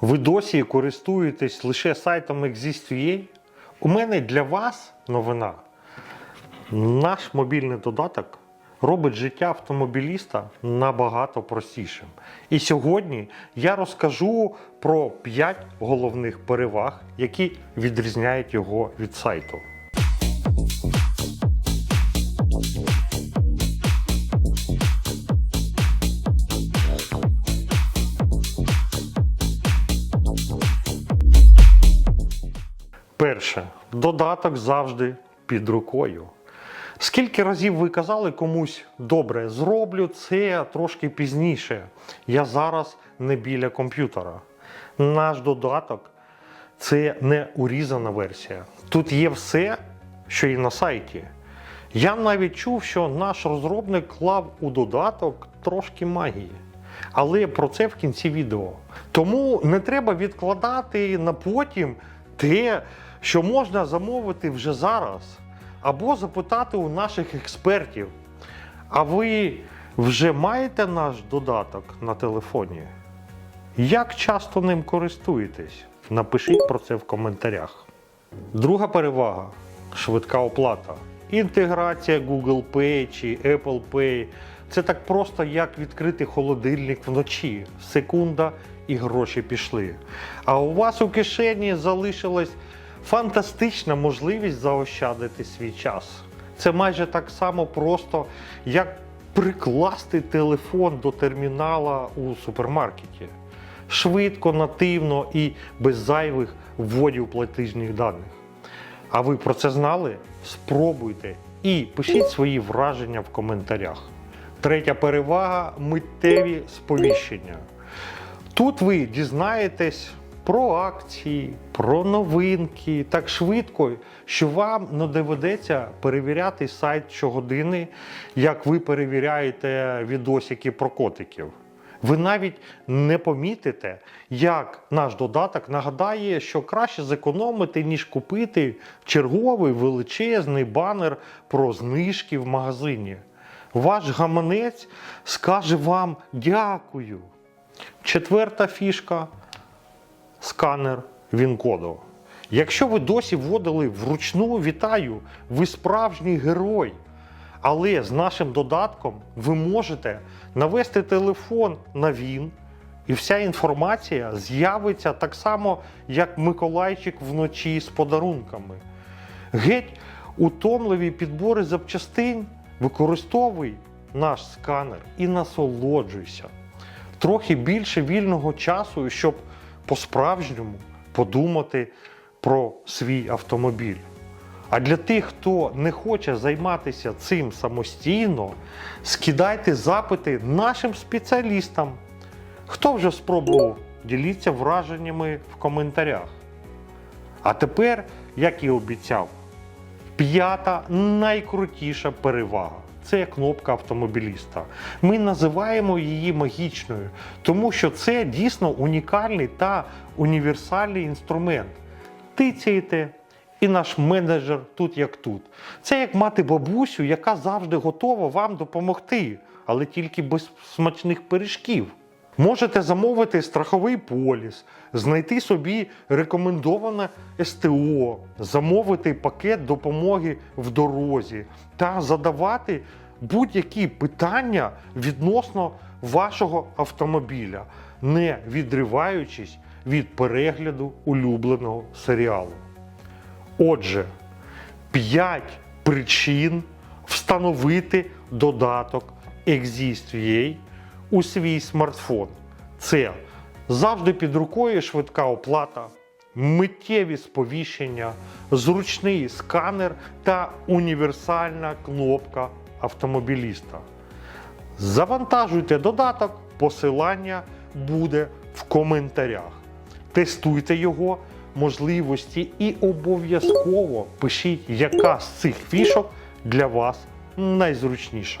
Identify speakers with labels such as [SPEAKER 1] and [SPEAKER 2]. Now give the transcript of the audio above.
[SPEAKER 1] Ви досі користуєтесь лише сайтом Exist.ua? У мене для вас новина. Наш мобільний додаток робить життя автомобіліста набагато простішим. І сьогодні я розкажу про 5 головних переваг, які відрізняють його від сайту. Перше, додаток завжди під рукою. Скільки разів ви казали комусь добре, зроблю це трошки пізніше. Я зараз не біля комп'ютера. Наш додаток це не урізана версія. Тут є все, що і на сайті. Я навіть чув, що наш розробник клав у додаток трошки магії. Але про це в кінці відео. Тому не треба відкладати на потім те, що можна замовити вже зараз, або запитати у наших експертів. А ви вже маєте наш додаток на телефоні? Як часто ним користуєтесь? Напишіть про це в коментарях. Друга перевага швидка оплата. Інтеграція Google Pay чи Apple Pay. Це так просто, як відкрити холодильник вночі. Секунда і гроші пішли. А у вас у кишені залишилась фантастична можливість заощадити свій час. Це майже так само просто, як прикласти телефон до термінала у супермаркеті. Швидко, нативно і без зайвих вводів платіжних даних. А ви про це знали? Спробуйте і пишіть свої враження в коментарях. Третя перевага миттєві сповіщення. Тут ви дізнаєтесь про акції, про новинки так швидко, що вам не доведеться перевіряти сайт щогодини, як ви перевіряєте відосики про котиків. Ви навіть не помітите, як наш додаток нагадає, що краще зекономити, ніж купити черговий величезний банер про знижки в магазині. Ваш гаманець скаже вам дякую. Четверта фішка сканер Він-коду. Якщо ви досі вводили вручну вітаю, ви справжній герой. Але з нашим додатком ви можете навести телефон на він, і вся інформація з'явиться так само, як Миколайчик вночі з подарунками. Геть утомливі підбори запчастин використовуй наш сканер і насолоджуйся. Трохи більше вільного часу, щоб по-справжньому подумати про свій автомобіль. А для тих, хто не хоче займатися цим самостійно, скидайте запити нашим спеціалістам. Хто вже спробував, діліться враженнями в коментарях. А тепер, як і обіцяв, п'ята найкрутіша перевага це кнопка автомобіліста. Ми називаємо її магічною, тому що це дійсно унікальний та універсальний інструмент. Тицяєте, і наш менеджер тут як тут. Це як мати бабусю, яка завжди готова вам допомогти, але тільки без смачних пиріжків. Можете замовити страховий поліс, знайти собі рекомендоване СТО, замовити пакет допомоги в дорозі та задавати будь-які питання відносно вашого автомобіля, не відриваючись від перегляду улюбленого серіалу. Отже, 5 причин встановити додаток Exist.ua у свій смартфон. Це завжди під рукою швидка оплата, миттєві сповіщення, зручний сканер та універсальна кнопка автомобіліста. Завантажуйте додаток, посилання буде в коментарях. Тестуйте його можливості і обов'язково пишіть, яка з цих фішок для вас найзручніша.